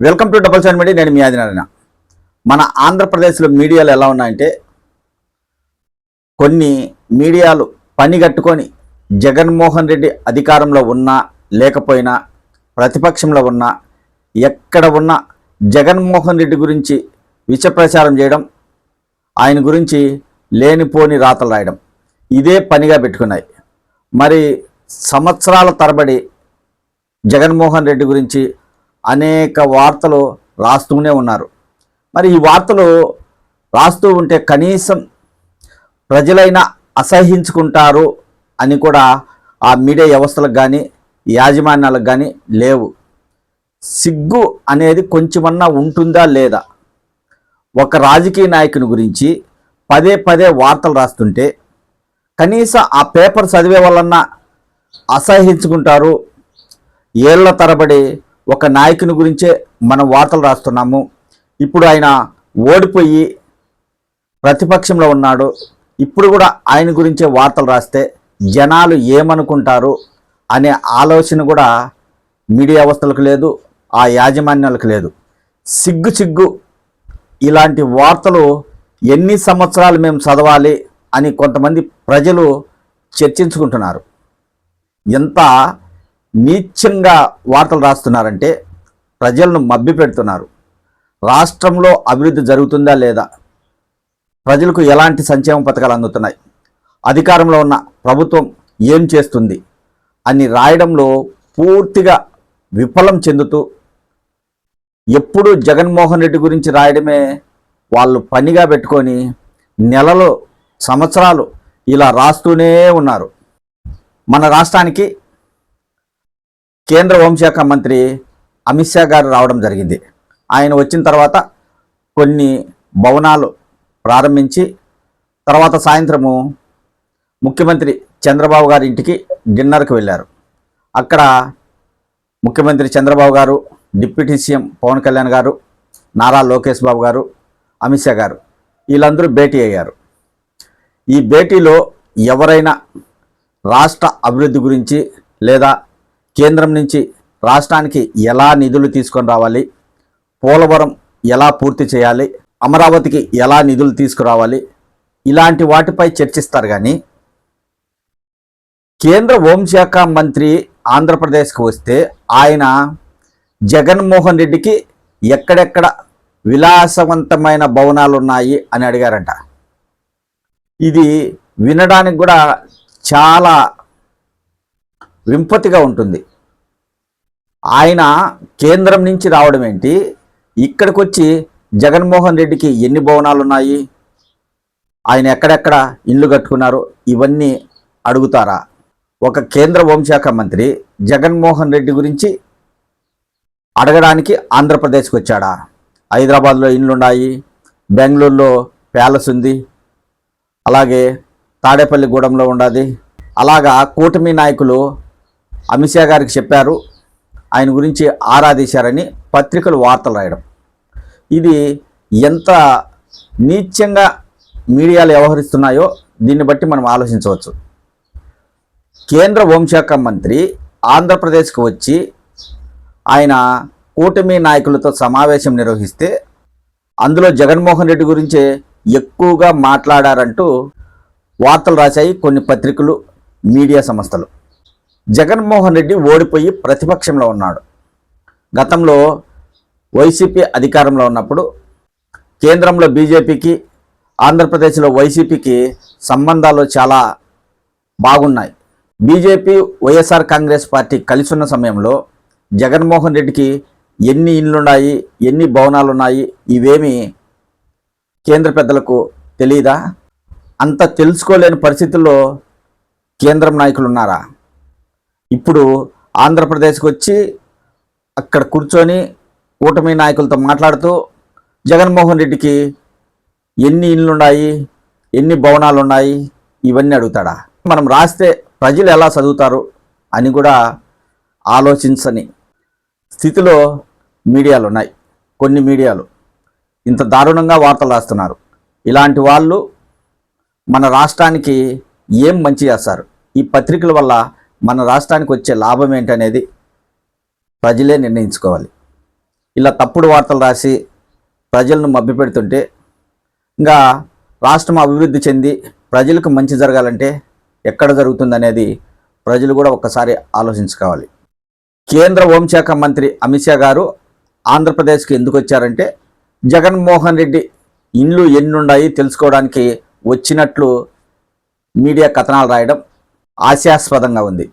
Welcome to double seven media నేను మీ ఆదినారాయణ. మన ఆంధ్రప్రదేశ్లో మీడియాలు ఎలా ఉన్నాయంటే కొన్ని మీడియాలు పనిగట్టుకొని జగన్మోహన్ రెడ్డి అధికారంలో ఉన్నా లేకపోయినా ప్రతిపక్షంలో ఉన్నా ఎక్కడ ఉన్నా జగన్మోహన్ రెడ్డి గురించి విష ప్రచారం చేయడం ఆయన గురించి లేనిపోని రాతలు రాయడం ఇదే పనిగా పెట్టుకున్నాయి. మరి సంవత్సరాల తరబడి జగన్మోహన్ రెడ్డి గురించి అనేక వార్తలు రాస్తూనే ఉన్నారు. మరి ఈ వార్తలు రాస్తూ ఉంటే కనీసం ప్రజలైనా అసహించుకుంటారు అని కూడా ఆ మీడియా వ్యవస్థలకు కానీ యాజమాన్యాలకు కానీ లేవు. సిగ్గు అనేది కొంచెమన్నా ఉంటుందా లేదా? ఒక రాజకీయ నాయకుని గురించి పదే పదే వార్తలు రాస్తుంటే కనీసం ఆ పేపర్ చదివే వాళ్ళన్నా అసహించుకుంటారు. ఏళ్ళ తరబడి ఒక నాయకుని గురించే మనం వార్తలు రాస్తున్నాము. ఇప్పుడు ఆయన ఓడిపోయి ప్రతిపక్షంలో ఉన్నాడు. ఇప్పుడు కూడా ఆయన గురించే వార్తలు రాస్తే జనాలు ఏమనుకుంటారు అనే ఆలోచన కూడా మీడియా వ్యవస్థలకు లేదు ఆ యాజమాన్యాలకు లేదు. సిగ్గు సిగ్గు ఇలాంటి వార్తలు ఎన్ని సంవత్సరాలు మేము చదవాలి అని కొంతమంది ప్రజలు చర్చించుకుంటున్నారు. ఎంత నీచంగా వార్తలు రాస్తున్నారంటే ప్రజలను మబ్బి పెడుతున్నారు. రాష్ట్రంలో అభివృద్ధి జరుగుతుందా లేదా? ప్రజలకు ఎలాంటి సంక్షేమ పథకాలు అందుతున్నాయి? అధికారంలో ఉన్న ప్రభుత్వం ఏం చేస్తుంది? అని రాయడంలో పూర్తిగా విఫలం చెందుతూ ఎప్పుడు జగన్మోహన్ రెడ్డి గురించి రాయడమే వాళ్ళు పనిగా పెట్టుకొని నెలలు సంవత్సరాలు ఇలా రాస్తూనే ఉన్నారు. మన రాష్ట్రానికి కేంద్ర హోంశాఖ మంత్రి అమిత్ షా గారు రావడం జరిగింది. ఆయన వచ్చిన తర్వాత కొన్ని భవనాలు ప్రారంభించి తర్వాత సాయంత్రము ముఖ్యమంత్రి చంద్రబాబు గారి ఇంటికి డిన్నర్కి వెళ్ళారు. అక్కడ ముఖ్యమంత్రి చంద్రబాబు గారు డిప్యూటీ సీఎం పవన్ కళ్యాణ్ గారు నారా లోకేష్ బాబు గారు అమిత్ షా గారు వీళ్ళందరూ భేటీ అయ్యారు. ఈ భేటీలో ఎవరైనా రాష్ట్ర అభివృద్ధి గురించి లేదా కేంద్రం నుంచి రాష్ట్రానికి ఎలా నిధులు తీసుకొని రావాలి? పోలవరం ఎలా పూర్తి చేయాలి? అమరావతికి ఎలా నిధులు తీసుకురావాలి? ఇలాంటి వాటిపై చర్చిస్తారు కానీ కేంద్ర హోంశాఖ మంత్రి ఆంధ్రప్రదేశ్కి వస్తే ఆయన జగన్మోహన్ రెడ్డికి ఎక్కడెక్కడ విలాసవంతమైన భవనాలు ఉన్నాయి అని అడిగారంట. ఇది వినడానికి కూడా చాలా వింపతిగా ఉంటుంది. ఆయన కేంద్రం నుంచి రావడం ఏంటి? ఇక్కడికి వచ్చి జగన్మోహన్ రెడ్డికి ఎన్ని భవనాలు ఉన్నాయి ఆయన ఎక్కడెక్కడ ఇల్లు కట్టుకున్నారు? ఇవన్నీ అడుగుతారా? ఒక కేంద్ర హోంశాఖ మంత్రి జగన్మోహన్ రెడ్డి గురించి అడగడానికి ఆంధ్రప్రదేశ్కి వచ్చాడా? హైదరాబాద్లో ఇండ్లు ఉన్నాయి బెంగళూరులో ప్యాలెస్ ఉంది అలాగే తాడేపల్లిగూడెంలో ఉన్నది అలాగా కూటమి నాయకులు అమిత్ షా గారికి చెప్పారు. ఆయన గురించి ఆరాధించారని పత్రికలు వార్తలు రాయడం. ఇది ఎంత నీచంగా మీడియాలు వ్యవహరిస్తున్నాయో దీన్ని బట్టి మనం ఆలోచించవచ్చు. కేంద్ర హోంశాఖ మంత్రి ఆంధ్రప్రదేశ్కి వచ్చి ఆయన కూటమి నాయకులతో సమావేశం నిర్వహిస్తే అందులో జగన్మోహన్ రెడ్డి గురించే ఎక్కువగా మాట్లాడారంటూ వార్తలు రాశాయి కొన్ని పత్రికలు మీడియా సంస్థలు. జగన్మోహన్ రెడ్డి ఓడిపోయి ప్రతిపక్షంలో ఉన్నాడు. గతంలో వైసీపీ అధికారంలో ఉన్నప్పుడు కేంద్రంలో బీజేపీకి ఆంధ్రప్రదేశ్లో వైసీపీకి సంబంధాలు చాలా బాగున్నాయి. బీజేపీ వైఎస్ఆర్ కాంగ్రెస్ పార్టీ కలిసి ఉన్న సమయంలో జగన్మోహన్ రెడ్డికి ఎన్ని ఇండ్లున్నాయి ఎన్ని భవనాలు ఉన్నాయి ఇవేమి కేంద్ర పెద్దలకు తెలియదా అంత తెలుసుకోలేని పరిస్థితుల్లో కేంద్రం నాయకులు ఉన్నారా? ఇప్పుడు ఆంధ్రప్రదేశ్కి వచ్చి అక్కడ కూర్చొని కూటమి నాయకులతో మాట్లాడుతూ జగన్మోహన్ రెడ్డికి ఎన్ని ఇళ్ళు ఉన్నాయి ఎన్ని భవనాలు ఉన్నాయి ఇవన్నీ అడుగుతాడా? మనం రాస్తే ప్రజలు ఎలా చదువుతారు అని కూడా ఆలోచించని స్థితిలో మీడియాలు ఉన్నాయి కొన్ని మీడియాలు. ఇంత దారుణంగా వార్తలు రాస్తున్నారు. ఇలాంటి వాళ్ళు మన రాష్ట్రానికి ఏం మంచి చేస్తారు? ఈ పత్రికల వల్ల మన రాష్ట్రానికి వచ్చే లాభం ఏంటనేది ప్రజలే నిర్ణయించుకోవాలి. ఇలా తప్పుడు వార్తలు రాసి ప్రజలను మభ్యపెడుతుంటే ఇంకా రాష్ట్రం అభివృద్ధి చెంది ప్రజలకు మంచి జరగాలంటే ఎక్కడ జరుగుతుందనేది ప్రజలు కూడా ఒక్కసారి ఆలోచించుకోవాలి. కేంద్ర హోంశాఖ మంత్రి అమిత్ షా గారు ఆంధ్రప్రదేశ్కి ఎందుకు వచ్చారంటే జగన్మోహన్ రెడ్డి ఇండ్లు ఎన్నున్నాయి తెలుసుకోవడానికి వచ్చినట్లు మీడియా కథనాలు రాయడం హాస్యాస్పదంగా ఉంది.